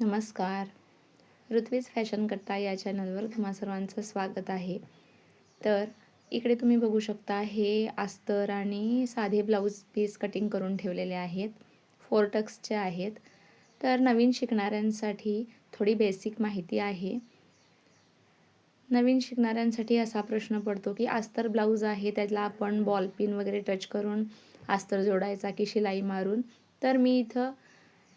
नमस्कार. ऋत्वीज फॅशन कट्टा या चॅनलवर तुम्हा सर्वांचं स्वागत आहे. तर इकडे तुम्ही बघू शकता हे अस्तर आणि साधे ब्लाऊज पीस कटिंग करून ठेवलेले आहेत. फोर टक्सचे आहेत. तर नवीन शिकणाऱ्यांसाठी थोडी बेसिक माहिती आहे. नवीन शिकणाऱ्यांसाठी असा प्रश्न पडतो की अस्तर ब्लाऊज आहे त्याला आपण बॉल पिन वगैरे टच करून अस्तर जोडायचा की शिलाई मारून. तर मी इथं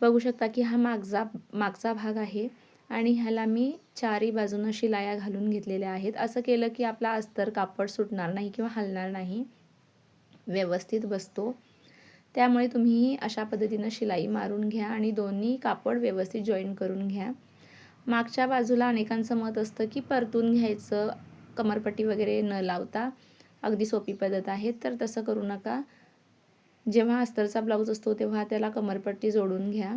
बघू शकता की हा मागचा मागचा भाग आहे आणि ह्याला मी चारी बाजूनं शिलाया घालून घेतलेल्या आहेत. असं केलं की आपला अस्तर कापड सुटणार नाही किंवा हलणार नाही. व्यवस्थित बसतो. त्यामुळे तुम्ही अशा पद्धतीनं शिलाई मारून घ्या आणि दोन्ही कापड व्यवस्थित जॉईन करून घ्या. मागच्या बाजूला अनेकांचं मत असतं की परतून घ्यायचं कमरपट्टी वगैरे न लावता. अगदी सोपी पद्धत आहे तर तसं करू नका. जेव्हा अस्तरचा ब्लाऊज असतो तेव्हा त्याला कमरपट्टी जोडून घ्या.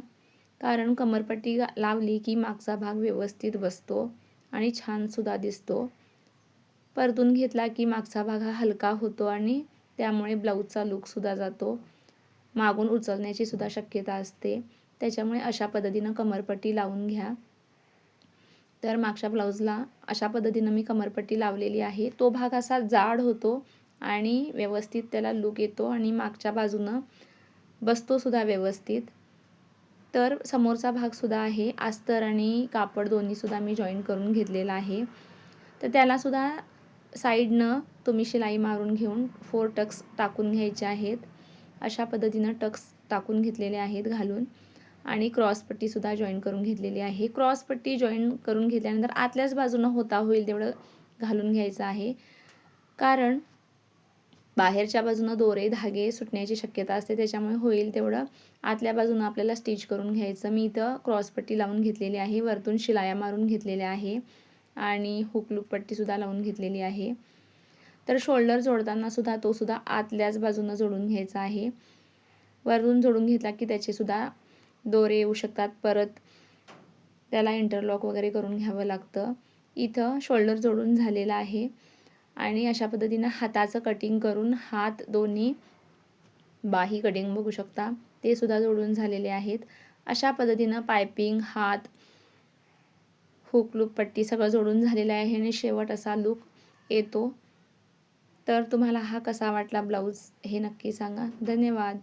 कारण कमरपट्टी लावली की मागचा भाग व्यवस्थित बसतो आणि छानसुद्धा दिसतो. परतून घेतला की मागचा भाग हा हलका होतो आणि त्यामुळे ब्लाऊजचा लुकसुद्धा जातो. मागून उचलण्याची सुद्धा शक्यता असते. त्याच्यामुळे अशा पद्धतीनं कमरपट्टी लावून घ्या. तर मागच्या ब्लाऊजला अशा पद्धतीनं मी कमरपट्टी लावलेली आहे. तो भाग असा जाड होतो आणि व्यवस्थित त्याला लुक येतो आणि मागच्या बाजूनं बसतोसुद्धा व्यवस्थित. तर समोरचा भागसुद्धा आहे. अस्तर आणि कापड दोन्हीसुद्धा मी जॉईन करून घेतलेला आहे. तर त्यालासुद्धा साईडनं तुम्ही शिलाई मारून घेऊन फोर टक्स टाकून घ्यायचे आहेत. अशा पद्धतीनं टक्स टाकून घेतलेले आहेत घालून. आणि क्रॉसपट्टीसुद्धा जॉईन करून घेतलेली आहे. क्रॉसपट्टी जॉईन करून घेतल्यानंतर आतल्याच बाजूनं होता होईल तेवढं घालून घ्यायचं आहे. कारण बाहेरच्या बाजूनं दोरे धागे सुटण्याची शक्यता असते त्याच्यामुळे होईल तेवढं. आतल्या बाजूनं आपल्याला स्टिच करून घ्यायचं. मी इथं क्रॉसपट्टी लावून घेतलेली आहे. वरतून शिलाया मारून घेतलेल्या आहे. आणि हुकलूक पट्टीसुद्धा लावून घेतलेली आहे. तर शोल्डर जोडताना सुद्धा तो सुद्धा आतल्याच बाजूनं जोडून घ्यायचा आहे. वरून जोडून घेतला की त्याचेसुद्धा दोरे येऊ शकतात. परत त्याला इंटरलॉक वगैरे करून घ्यावं लागतं. इथं शोल्डर जोडून झालेला आहे. आणि अशा पद्धतीनं हाताचं कटिंग करून हात दोन्ही बाही कटिंग बघू शकता. ते सुद्धा जोडून झालेले आहेत. अशा पद्धतीनं पायपिंग हात हुक लूप पट्टी सगळं जोडून झालेलं आहे आणि शेवट असा लूक येतो. तर तुम्हाला हा कसा वाटला ब्लाऊज हे नक्की सांगा. धन्यवाद.